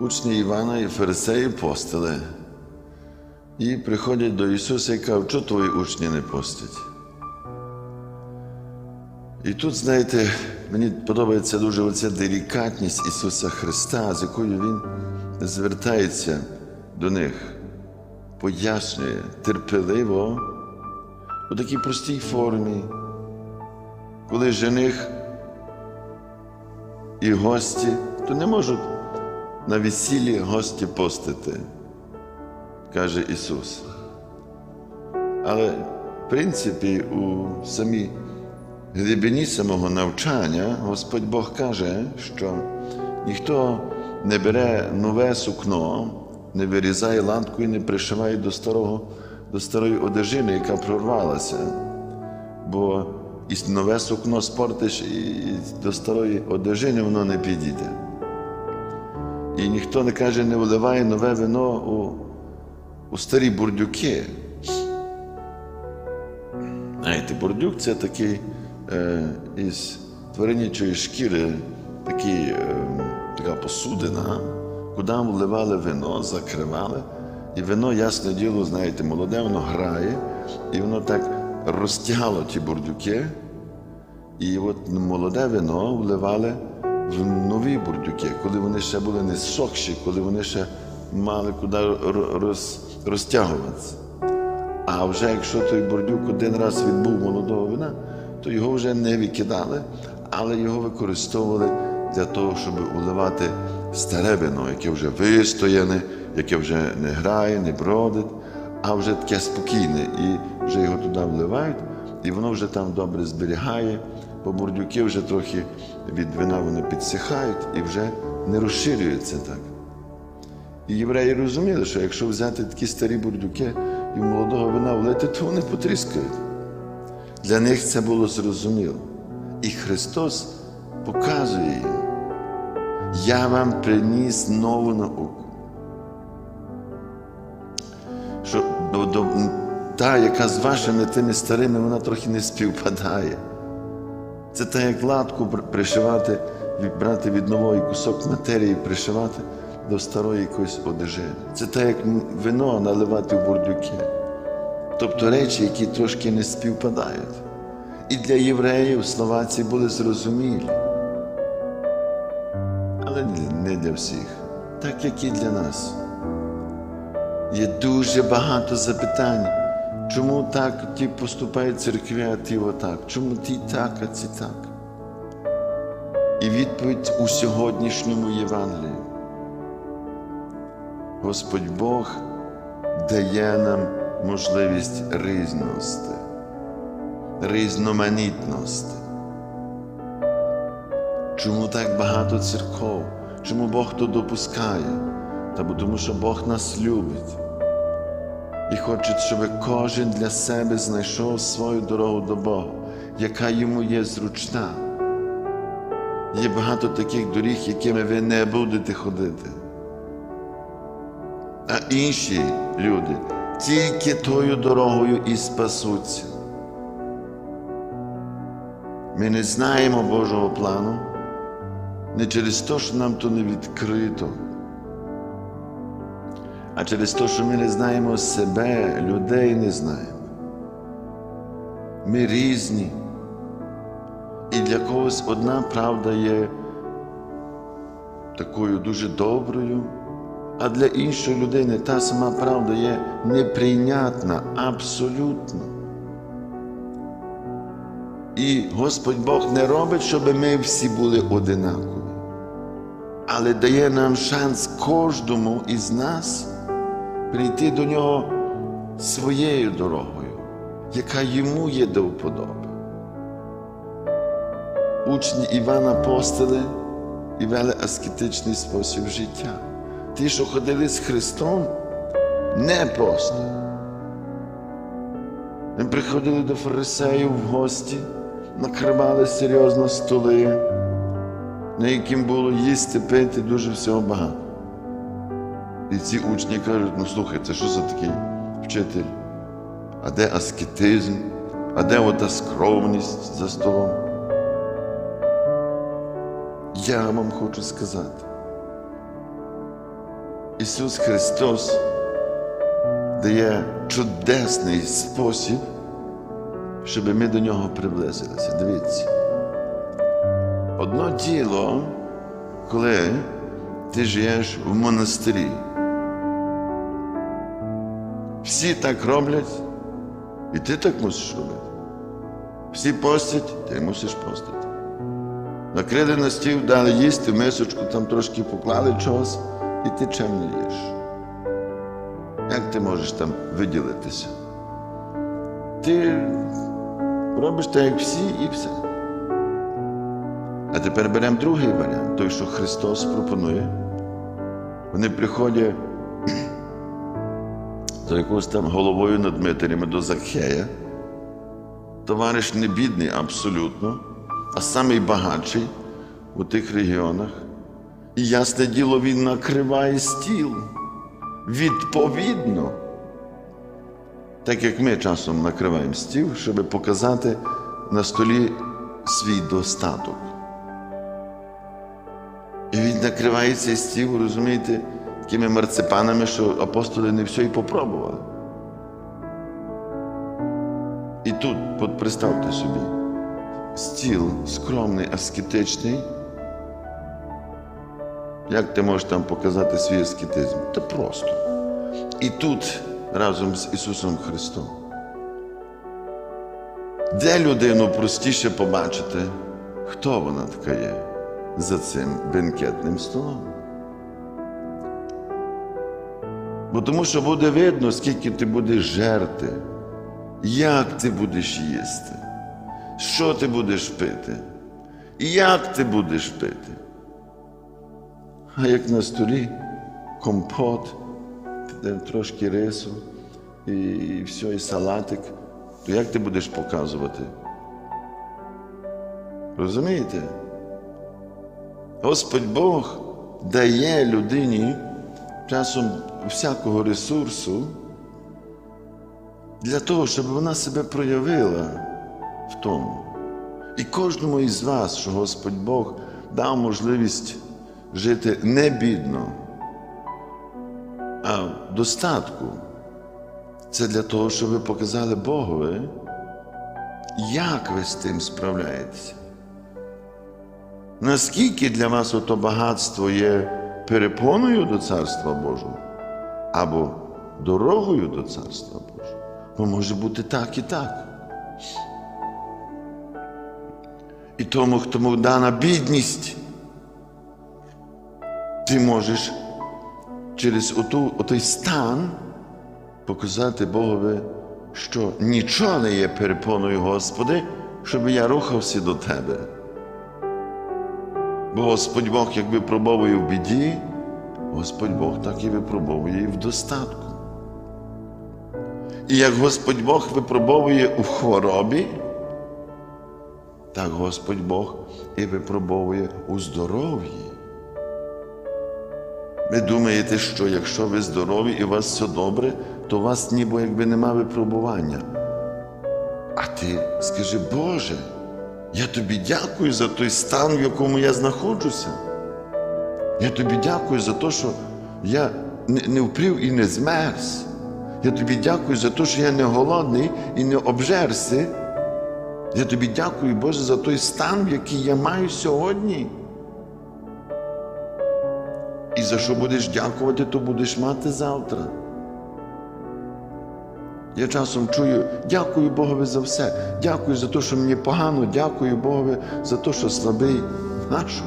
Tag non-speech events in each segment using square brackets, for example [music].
учні Івана і фарисеї постили. І приходять до Ісуса і кажуть, що твої учні не постять. І тут, знаєте, мені подобається дуже оця делікатність Ісуса Христа, з якою Він звертається до них, пояснює терпеливо у такій простій формі, коли жених і гості, то не можуть на весіллі гості постити, каже Ісус. Але, в принципі, у самій глибині самого навчання Господь Бог каже, що ніхто не бере нове сукно, не вирізає лантку і не пришиває до старого, до старої одежини, яка прорвалася. Бо і нове сукно спортиш, і до старої одежини воно не підійде. І ніхто не каже, не вливає нове вино у, у старі бурдюки. Знаєте, бурдюк це такий е, із тваринячої шкіри, такий, е, така посудина, куди вливали вино, закривали. І вино, ясне діло, знаєте, молоде, воно грає, і воно так розтягало ті бурдюки. І от молоде вино вливали в нові бурдюки, коли вони ще були не сохші, коли вони ще мали куди роз, розтягуватися. А вже якщо той бордюк один раз відбув молодого вина, то його вже не викидали, але його використовували для того, щоб уливати старе вино, яке вже вистояне, яке вже не грає, не бродить, а вже таке спокійне. І вже його туди вливають, і воно вже там добре зберігає, бо бурдюки вже трохи від вина вони підсихають і вже не розширюються так. І євреї розуміли, що якщо взяти такі старі бурдюки і молодого вина влити, то вони потріскають. Для них це було зрозуміло. І Христос показує їм, я вам приніс нову науку. Що до, до, та, яка з вашими тими старими, вона трохи не співпадає. Це те, як латку пришивати, брати від нової кусок матерії, пришивати до старої якоїсь одежини. Це те, як вино наливати в бурдюки. Тобто речі, які трошки не співпадають. І для євреїв слова ці були зрозумілі. Але не для всіх, так як і для нас. Є дуже багато запитань. Чому так ті поступають церкві, а ті отак? Чому ті так, а ці так? І відповідь у сьогоднішньому Євангелії. Господь Бог дає нам можливість різності, різноманітності. Чому так багато церков? Чому Бог то допускає? Та бо тому, що Бог нас любить і хоче, щоб кожен для себе знайшов свою дорогу до Бога, яка йому є зручна. Є багато таких доріг, якими ви не будете ходити. А інші люди тільки тою дорогою і спасуться. Ми не знаємо Божого плану не через те, що нам то не відкрито, а через те, що ми не знаємо себе, людей не знаємо. Ми різні. І для когось одна правда є такою дуже доброю, а для іншої людини та сама правда є неприйнятна абсолютно. І Господь Бог не робить, щоб ми всі були одинакові, але дає нам шанс кожному із нас прийти до нього своєю дорогою, яка йому є до вподоби. Учні Івана постили і вели аскетичний спосіб життя. Ті, що ходили з Христом, не просто. Ми приходили до фарисеїв в гості, накривали серйозно столи, на яким було їсти, пити дуже всього багато. І ці учні кажуть, ну слухай, це що за такий вчитель? А де аскетизм? А де ота скромність за столом? Я вам хочу сказати, Ісус Христос дає чудесний спосіб, щоб ми до нього приблизилися. Дивіться. Одно діло, коли ти живеш в монастирі. Всі так роблять, і ти так мусиш робити. Всі постять, ти мусиш постити. Накрили на стіл, дали їсти, мисочку там трошки поклали чогось, і ти чим не їш. Як ти можеш там виділитися? Ти робиш так, як всі, і все. А тепер беремо другий варіант, той, що Христос пропонує. Вони приходять до якогось там головою над Дмитрієм, до Закхея. Товариш не бідний абсолютно, а самий багатший у тих регіонах. І ясне діло, він накриває стіл відповідно. Так як ми часом накриваємо стіл, щоб показати на столі свій достаток. І він накриває цей стіл, розумієте, такими марципанами, що апостоли не все і попробували. І тут, от представте собі, стіл скромний, аскетичний. Як ти можеш там показати свій аскетизм? Та просто. І тут разом з Ісусом Христом. Де людину простіше побачити, хто вона така є за цим бенкетним столом? Бо тому що буде видно, скільки ти будеш жерти, як ти будеш їсти, що ти будеш пити, як ти будеш пити. А як на столі компот, трошки рису і все, і салатик, то як ти будеш показувати? Розумієте? Господь Бог дає людині часом всякого ресурсу для того, щоб вона себе проявила в тому. І кожному із вас, що Господь Бог дав можливість жити не бідно, а в достатку. Це для того, щоб ви показали Богові, як ви з тим справляєтеся. Наскільки для вас ото багатство є перепоною до Царства Божого або дорогою до Царства Божого? Бо може бути так і так. І тому, хто дана бідність, ти можеш через оту, отой стан показати Богові, що нічого не є перепоною, Господи, щоб я рухався до Тебе. Бо Господь Бог, як випробовує в біді, Господь Бог так і випробовує і в достатку. І як Господь Бог випробовує у хворобі, так Господь Бог і випробовує у здоров'ї. Ви думаєте, що якщо ви здорові і у вас все добре, то у вас ніби якби нема випробування. А ти скажи, Боже, я тобі дякую за той стан, в якому я знаходжуся. Я тобі дякую за те, що я не, впрів і не змерз. Я тобі дякую за те, що я не голодний і не обжерся. Я тобі дякую, Боже, за той стан, який я маю сьогодні. І за що будеш дякувати, то будеш мати завтра. Я часом чую, дякую Богові за все. Дякую за те, що мені погано, дякую Богові за те, що слабий. Нащо?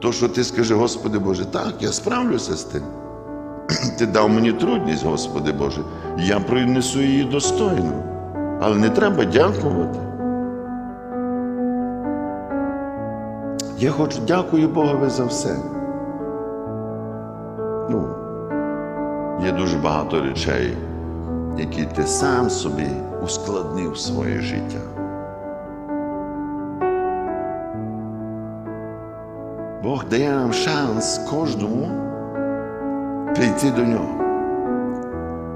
То, що ти скажи, Господи Боже, так, я справлюся з тим. [clears throat] Ти дав мені трудність, Господи Боже, я принесу її достойно. Але не треба дякувати. Я хочу дякую Богові за все. Є дуже багато речей, які ти сам собі ускладнив своє життя. Бог дає нам шанс кожному прийти до нього.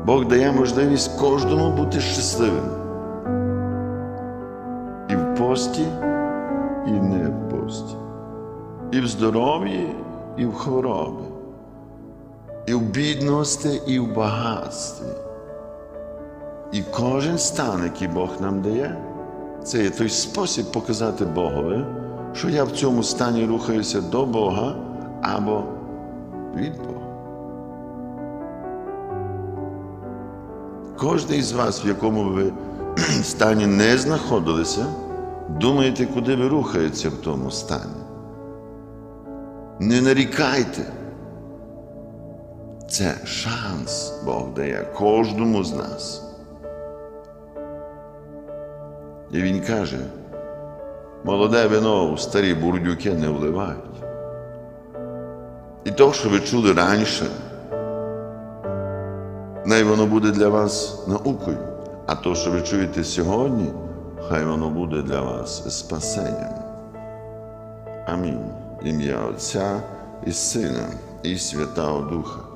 Бог дає можливість кожному бути щасливим. І в пості, і не в пості. і в здоров'ї, і в хворобі, і в бідності, і в багатстві. І кожен стан, який Бог нам дає, це є той спосіб показати Богові, що я в цьому стані рухаюся до Бога або від Бога. Кожен із вас, в якому ви [clears throat] стані не знаходилися, думаєте, куди ви рухаєтеся в тому стані. Не нарікайте. Це шанс Бог дає кожному з нас. І він каже, молоде вино у старі бурдюки не вливають. І то, що ви чули раніше, най воно буде для вас наукою, а то, що ви чуєте сьогодні, хай воно буде для вас спасенням. Амінь. Ім'я Отця і Сина, і Святого Духа.